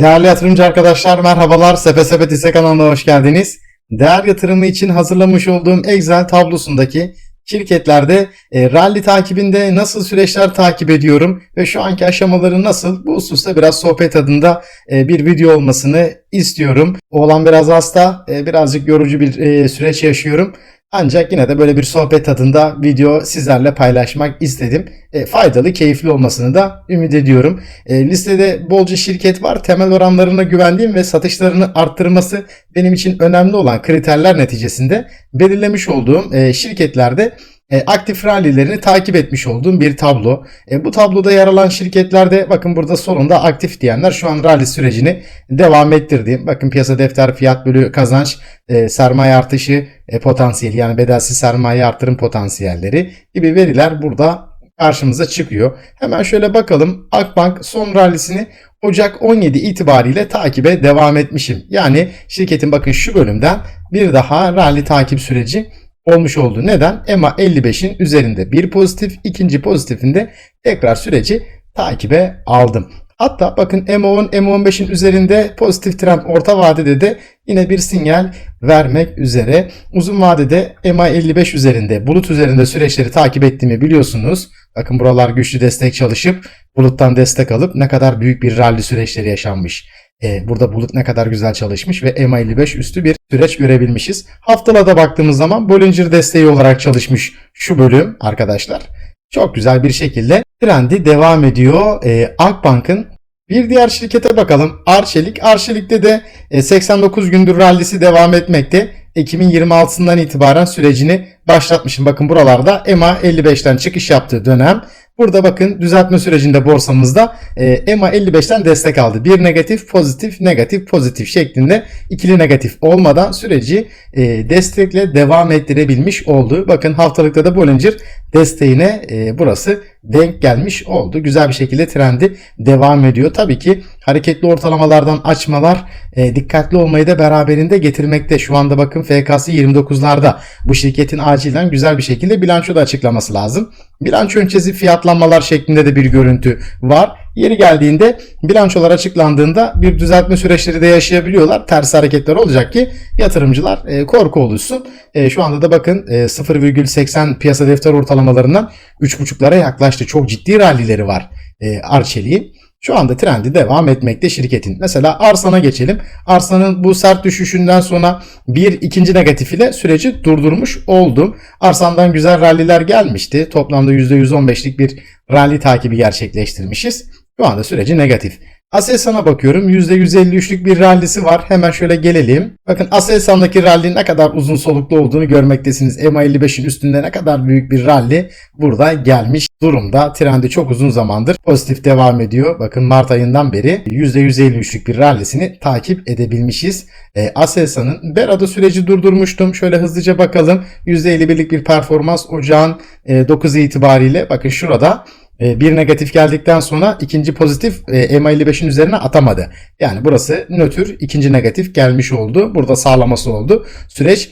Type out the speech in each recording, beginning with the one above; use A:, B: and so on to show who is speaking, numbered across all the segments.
A: Değerli yatırımcı arkadaşlar merhabalar. Sepe Sepet kanalına hoş geldiniz. Değer yatırımı için hazırlamış olduğum Excel tablosundaki şirketlerde e, rally takibinde nasıl süreçler takip ediyorum ve şu anki aşamaları nasıl bu hususta biraz sohbet adında e, bir video olmasını istiyorum. Oğlan biraz hasta, e, birazcık yorucu bir e, süreç yaşıyorum. Ancak yine de böyle bir sohbet tadında video sizlerle paylaşmak istedim. E, faydalı, keyifli olmasını da ümit ediyorum. E, listede bolca şirket var. Temel oranlarına güvendiğim ve satışlarını arttırması benim için önemli olan kriterler neticesinde belirlemiş olduğum e, şirketlerde e, aktif rallilerini takip etmiş olduğum bir tablo. E, bu tabloda yer alan şirketlerde bakın burada sonunda aktif diyenler şu an rally sürecini devam ettirdiğim. Bakın piyasa defter fiyat bölü kazanç, e, sermaye artışı e, potansiyeli yani bedelsiz sermaye artırım potansiyelleri gibi veriler burada karşımıza çıkıyor. Hemen şöyle bakalım. Akbank son rallisini Ocak 17 itibariyle takibe devam etmişim. Yani şirketin bakın şu bölümden bir daha rally takip süreci olmuş oldu. Neden? EMA 55'in üzerinde bir pozitif, ikinci pozitifinde tekrar süreci takibe aldım. Hatta bakın M10, M15'in üzerinde pozitif trend orta vadede de yine bir sinyal vermek üzere. Uzun vadede EMA 55 üzerinde, bulut üzerinde süreçleri takip ettiğimi biliyorsunuz. Bakın buralar güçlü destek çalışıp buluttan destek alıp ne kadar büyük bir rally süreçleri yaşanmış. Ee, burada bulut ne kadar güzel çalışmış ve EMA 55 üstü bir süreç görebilmişiz. Haftalada baktığımız zaman Bollinger desteği olarak çalışmış şu bölüm arkadaşlar. Çok güzel bir şekilde trendi devam ediyor. Ee, Akbank'ın bir diğer şirkete bakalım. Arçelik. Arçelik'te de e, 89 gündür rallisi devam etmekte. Ekim'in 26'sından itibaren sürecini başlatmışım. Bakın buralarda EMA 55'ten çıkış yaptığı dönem. Burada bakın düzeltme sürecinde borsamızda e, EMA 55'ten destek aldı. Bir negatif, pozitif, negatif, pozitif şeklinde ikili negatif olmadan süreci e, destekle devam ettirebilmiş oldu. Bakın haftalıkta da Bollinger desteğine e, burası denk gelmiş oldu. Güzel bir şekilde trendi devam ediyor. Tabii ki hareketli ortalamalardan açmalar e, dikkatli olmayı da beraberinde getirmekte. Şu anda bakın FK'sı 29'larda. Bu şirketin acilen güzel bir şekilde bilanço da açıklaması lazım. Bilanço öncesi fiyatlanmalar şeklinde de bir görüntü var. Yeri geldiğinde bilançolar açıklandığında bir düzeltme süreçleri de yaşayabiliyorlar. Ters hareketler olacak ki yatırımcılar e, korku oluşsun. E, şu anda da bakın e, 0,80 piyasa defter ortalamalarından 3,5'lara yaklaştı. Çok ciddi rallileri var e, Arçelik'in. Şu anda trendi devam etmekte şirketin. Mesela Arsan'a geçelim. Arsan'ın bu sert düşüşünden sonra bir ikinci negatif ile süreci durdurmuş oldum. Arsan'dan güzel ralliler gelmişti. Toplamda %115'lik bir rally takibi gerçekleştirmişiz. Şu anda süreci negatif. Aselsan'a bakıyorum. %153'lük bir rallisi var. Hemen şöyle gelelim. Bakın Aselsan'daki rally ne kadar uzun soluklu olduğunu görmektesiniz. EMA55'in üstünde ne kadar büyük bir rally burada gelmiş durumda. Trendi çok uzun zamandır pozitif devam ediyor. Bakın Mart ayından beri %153'lük bir rallisini takip edebilmişiz. E, Aselsan'ın Bera'da süreci durdurmuştum. Şöyle hızlıca bakalım. %51'lik bir performans ocağın e, 9 itibariyle. Bakın şurada bir negatif geldikten sonra ikinci pozitif e, EMA 55'in üzerine atamadı. Yani burası nötr ikinci negatif gelmiş oldu. Burada sağlaması oldu. Süreç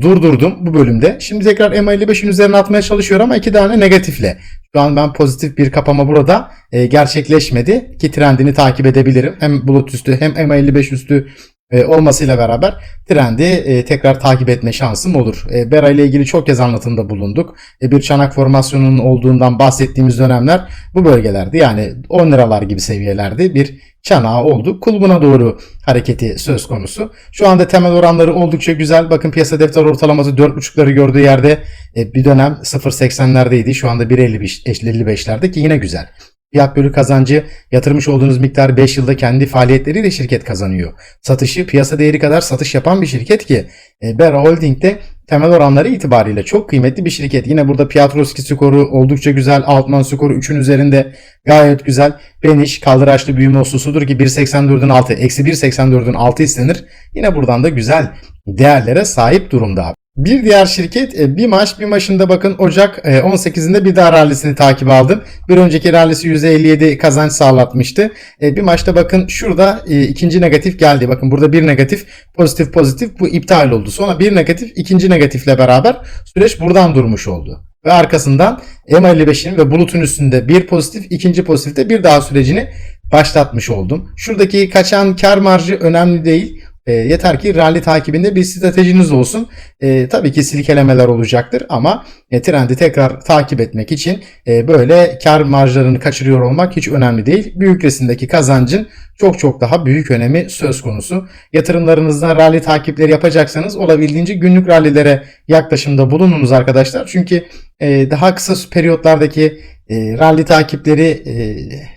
A: durdurdum bu bölümde. Şimdi tekrar EMA 55'in üzerine atmaya çalışıyorum ama iki tane negatifle. Şu an ben pozitif bir kapama burada e, gerçekleşmedi ki trendini takip edebilirim. Hem bulut üstü hem EMA 55 üstü e, olmasıyla beraber trendi e, tekrar takip etme şansım olur. E, Bera ile ilgili çok kez anlatımda bulunduk. E, bir çanak formasyonunun olduğundan bahsettiğimiz dönemler bu bölgelerdi. Yani 10 liralar gibi seviyelerdi. Bir çanağı oldu. Kulbuna doğru hareketi söz konusu. Şu anda temel oranları oldukça güzel. Bakın piyasa defter ortalaması 4.5'ları gördüğü yerde e, bir dönem 0.80'lerdeydi. Şu anda 1.55'lerde ki yine güzel. Fiyat bölü kazancı yatırmış olduğunuz miktar 5 yılda kendi faaliyetleriyle şirket kazanıyor. Satışı piyasa değeri kadar satış yapan bir şirket ki e, Bera Holding'de temel oranları itibariyle çok kıymetli bir şirket. Yine burada Piotrowski skoru oldukça güzel. Altman skoru 3'ün üzerinde gayet güzel. Beniş kaldıraçlı büyüme hususudur ki 1.84'ün altı. Eksi 1.84'ün altı istenir. Yine buradan da güzel değerlere sahip durumda. Bir diğer şirket e, Bimaş. Bimaş'ın da bakın Ocak 18'inde bir daha rallisini takip aldım. Bir önceki rallisi %57 kazanç sağlatmıştı. E, Bimaş'ta bakın şurada e, ikinci negatif geldi. Bakın burada bir negatif pozitif pozitif bu iptal oldu. Sonra bir negatif ikinci negatifle beraber süreç buradan durmuş oldu. Ve arkasından M55'in ve bulutun üstünde bir pozitif ikinci pozitifte bir daha sürecini başlatmış oldum. Şuradaki kaçan kar marjı önemli değil. E, yeter ki rally takibinde bir stratejiniz olsun. E, tabii ki silkelemeler olacaktır ama e, trendi tekrar takip etmek için e, böyle kar marjlarını kaçırıyor olmak hiç önemli değil. Büyük resimdeki kazancın çok çok daha büyük önemi söz konusu. Yatırımlarınızda rally takipleri yapacaksanız olabildiğince günlük rallilere yaklaşımda bulununuz arkadaşlar. Çünkü e, daha kısa periyotlardaki e, rally takipleri e,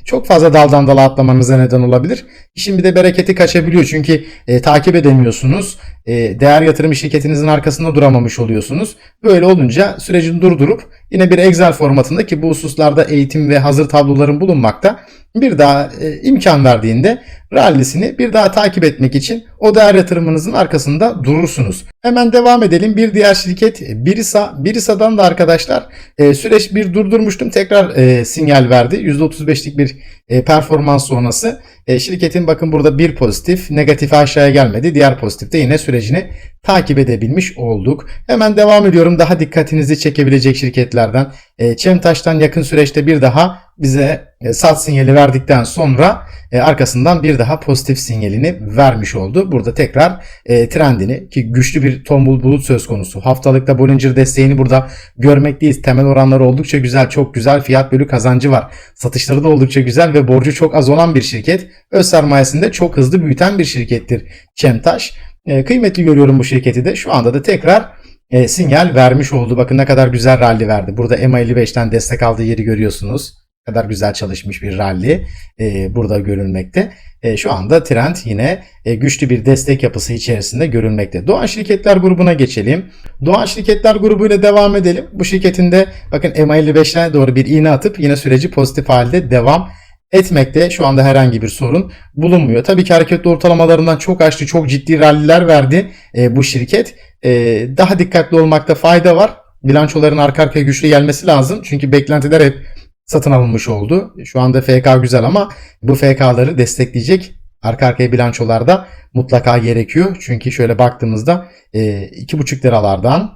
A: çok fazla daldan dala atlamanıza neden olabilir. İşin bir de bereketi kaçabiliyor çünkü e, takip edemiyorsunuz. E, değer yatırım şirketinizin arkasında duramamış oluyorsunuz. Böyle olunca sürecini durdurup yine bir Excel formatında ki bu hususlarda eğitim ve hazır tabloların bulunmakta bir daha e, imkan verdiğinde rallisini bir daha takip etmek için o değer yatırımınızın arkasında durursunuz. Hemen devam edelim. Bir diğer şirket Birisa. Birisa'dan da arkadaşlar e, süreç bir durdurmuştum. Tekrar e, sinyal verdi. %35'lik bir e, performans sonrası. E, şirketin bakın burada bir pozitif, negatif aşağıya gelmedi. Diğer pozitifte yine sürecini takip edebilmiş olduk. Hemen devam ediyorum. Daha dikkatinizi çekebilecek şirketlerden. E, Çemtaş'tan yakın süreçte bir daha bize e, sat sinyali verdikten sonra e, arkasından bir daha pozitif sinyalini vermiş oldu. Burada tekrar e, trendini ki güçlü bir tombul bulut söz konusu. Haftalıkta Bollinger desteğini burada görmekteyiz. Temel oranları oldukça güzel, çok güzel fiyat bölü kazancı var. Satışları da oldukça güzel ve borcu çok az olan bir şirket. Öz sermayesinde çok hızlı büyüten bir şirkettir Çemtaş. E, kıymetli görüyorum bu şirketi de. Şu anda da tekrar e, sinyal vermiş oldu. Bakın ne kadar güzel rally verdi. Burada MA55'ten destek aldığı yeri görüyorsunuz kadar güzel çalışmış bir rally e, burada görülmekte. E, şu anda trend yine e, güçlü bir destek yapısı içerisinde görülmekte. Doğan Şirketler grubuna geçelim. Doğan Şirketler grubuyla devam edelim. Bu şirketin de bakın MA55'e doğru bir iğne atıp yine süreci pozitif halde devam etmekte. Şu anda herhangi bir sorun bulunmuyor. Tabii ki hareketli ortalamalarından çok açtı, çok ciddi ralliler verdi e, bu şirket. E, daha dikkatli olmakta fayda var. Bilançoların arka arkaya güçlü gelmesi lazım. Çünkü beklentiler hep satın alınmış oldu. Şu anda FK güzel ama bu FK'ları destekleyecek arka arkaya bilançolarda mutlaka gerekiyor. Çünkü şöyle baktığımızda 2,5 e, liralardan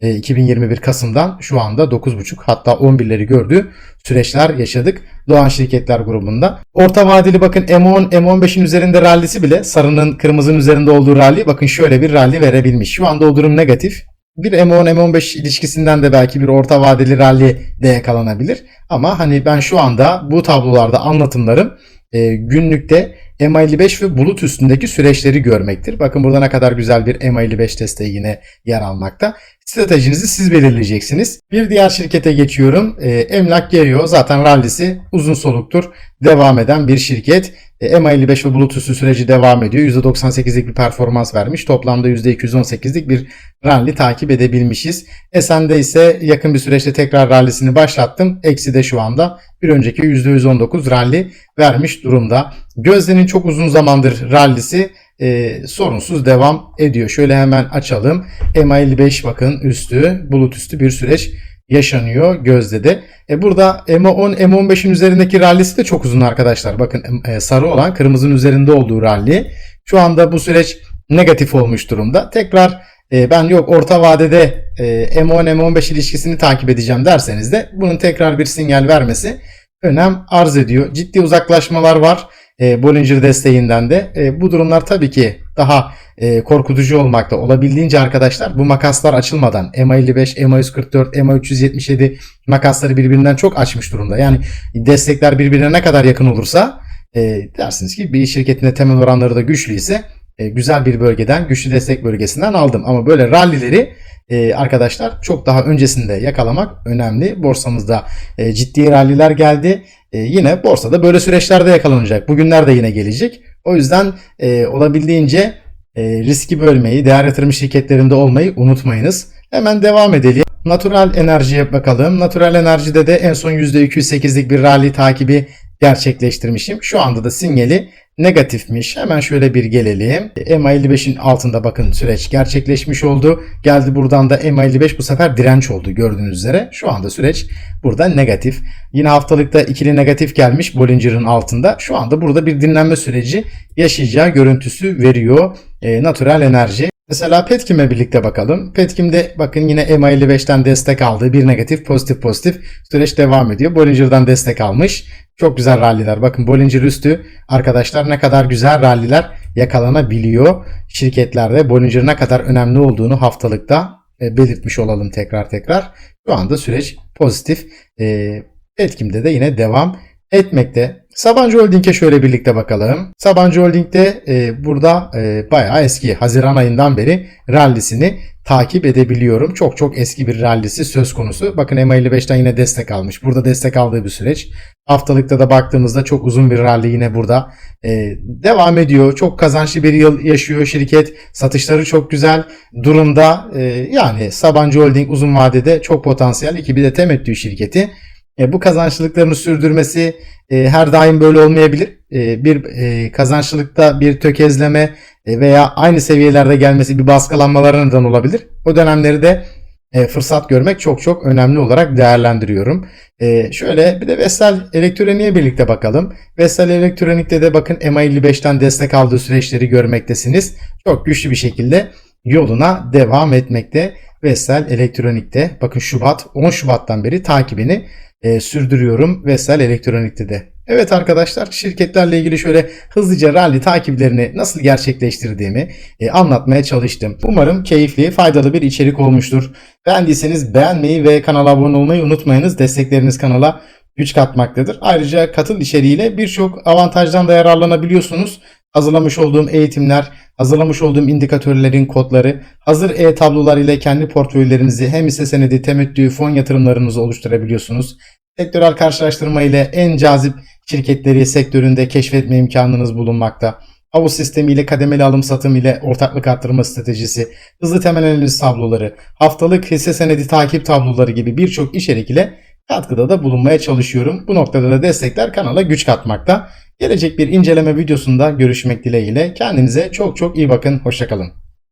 A: 2021 e, Kasım'dan şu anda 9,5 hatta 11'leri gördüğü süreçler yaşadık Doğan Şirketler grubunda. Orta vadeli bakın M10, M15'in üzerinde rallisi bile sarının kırmızının üzerinde olduğu rally bakın şöyle bir rally verebilmiş. Şu anda o durum negatif. Bir M10 M15 ilişkisinden de belki bir orta vadeli rally de yakalanabilir. Ama hani ben şu anda bu tablolarda anlatımlarım e, günlükte MA55 ve bulut üstündeki süreçleri görmektir. Bakın burada ne kadar güzel bir MA55 desteği yine yer almakta. Stratejinizi siz belirleyeceksiniz. Bir diğer şirkete geçiyorum. E, Emlak Gerio zaten rallisi uzun soluktur. Devam eden bir şirket. E, MA55 ve üstü süreci devam ediyor. %98'lik bir performans vermiş. Toplamda %218'lik bir rally takip edebilmişiz. Esen'de ise yakın bir süreçte tekrar rallisini başlattım. Eksi de şu anda bir önceki %119 rally vermiş durumda. Gözde'nin çok uzun zamandır rallisi e, sorunsuz devam ediyor. Şöyle hemen açalım. MA55 bakın üstü bulut üstü bir süreç yaşanıyor gözde de. E burada M10, M15'in üzerindeki rallisi de çok uzun arkadaşlar. Bakın e, sarı olan kırmızının üzerinde olduğu rally. Şu anda bu süreç negatif olmuş durumda. Tekrar e, ben yok orta vadede e, M10, M15 ilişkisini takip edeceğim derseniz de bunun tekrar bir sinyal vermesi önem arz ediyor. Ciddi uzaklaşmalar var e, Bollinger desteğinden de. E, bu durumlar tabii ki daha e, korkutucu olmakta. Olabildiğince arkadaşlar bu makaslar açılmadan MA55, MA144, MA377 makasları birbirinden çok açmış durumda. Yani destekler birbirine ne kadar yakın olursa e, dersiniz ki bir şirketin temel oranları da güçlü ise e, güzel bir bölgeden, güçlü destek bölgesinden aldım. Ama böyle rallileri e, arkadaşlar çok daha öncesinde yakalamak önemli. Borsamızda e, ciddi ralliler geldi. E, yine borsada böyle süreçlerde yakalanacak. Bugünler de yine gelecek. O yüzden e, olabildiğince e, riski bölmeyi, değer yatırım şirketlerinde olmayı unutmayınız. Hemen devam edelim. Natural enerjiye bakalım. Natural enerjide de en son %208'lik bir rally takibi gerçekleştirmişim. Şu anda da sinyali negatifmiş. Hemen şöyle bir gelelim. MA55'in altında bakın süreç gerçekleşmiş oldu. Geldi buradan da MA55 bu sefer direnç oldu gördüğünüz üzere. Şu anda süreç burada negatif. Yine haftalıkta ikili negatif gelmiş Bollinger'ın altında. Şu anda burada bir dinlenme süreci yaşayacağı görüntüsü veriyor. E, natural enerji Mesela Petkim'e birlikte bakalım. Petkim'de bakın yine EMA55'ten destek aldı. Bir negatif pozitif pozitif süreç devam ediyor. Bollinger'dan destek almış. Çok güzel ralliler. Bakın Bollinger üstü arkadaşlar ne kadar güzel ralliler yakalanabiliyor. Şirketlerde Bollinger ne kadar önemli olduğunu haftalıkta e, belirtmiş olalım tekrar tekrar. Şu anda süreç pozitif. E, Petkim'de de yine devam etmekte. Sabancı Holding'e şöyle birlikte bakalım. Sabancı Holding'de e, burada e, bayağı eski Haziran ayından beri rallisini takip edebiliyorum. Çok çok eski bir rallisi söz konusu. Bakın EMA55'ten yine destek almış. Burada destek aldığı bir süreç. Haftalıkta da baktığımızda çok uzun bir rally yine burada e, devam ediyor. Çok kazançlı bir yıl yaşıyor şirket. Satışları çok güzel durumda. E, yani Sabancı Holding uzun vadede çok potansiyel. İki bir de temettü şirketi. E, bu kazançlılıklarını sürdürmesi e, her daim böyle olmayabilir. E, bir e, kazançlılıkta bir tökezleme e, veya aynı seviyelerde gelmesi bir baskılanmalara neden olabilir. O dönemleri de e, fırsat görmek çok çok önemli olarak değerlendiriyorum. E, şöyle bir de Vestel Elektronik'e birlikte bakalım. Vestel Elektronik'te de bakın MA55'ten destek aldığı süreçleri görmektesiniz. Çok güçlü bir şekilde yoluna devam etmekte. Vestel Elektronik'te bakın Şubat 10 Şubat'tan beri takibini e, sürdürüyorum Vestel Elektronik'te de. Evet arkadaşlar şirketlerle ilgili şöyle hızlıca rally takiplerini nasıl gerçekleştirdiğimi e, anlatmaya çalıştım. Umarım keyifli, faydalı bir içerik olmuştur. Beğendiyseniz beğenmeyi ve kanala abone olmayı unutmayınız. Destekleriniz kanala güç katmaktadır. Ayrıca katıl içeriğiyle birçok avantajdan da yararlanabiliyorsunuz. Hazırlamış olduğum eğitimler, hazırlamış olduğum indikatörlerin kodları, hazır e-tablolar ile kendi portföylerinizi hem hisse senedi, temettü, fon yatırımlarınızı oluşturabiliyorsunuz. Sektörel karşılaştırma ile en cazip şirketleri sektöründe keşfetme imkanınız bulunmakta. Havuz sistemi ile kademeli alım satım ile ortaklık arttırma stratejisi, hızlı temel analiz tabloları, haftalık hisse senedi takip tabloları gibi birçok içerik ile katkıda da bulunmaya çalışıyorum. Bu noktada da destekler kanala güç katmakta. Gelecek bir inceleme videosunda görüşmek dileğiyle. Kendinize çok çok iyi bakın. Hoşçakalın.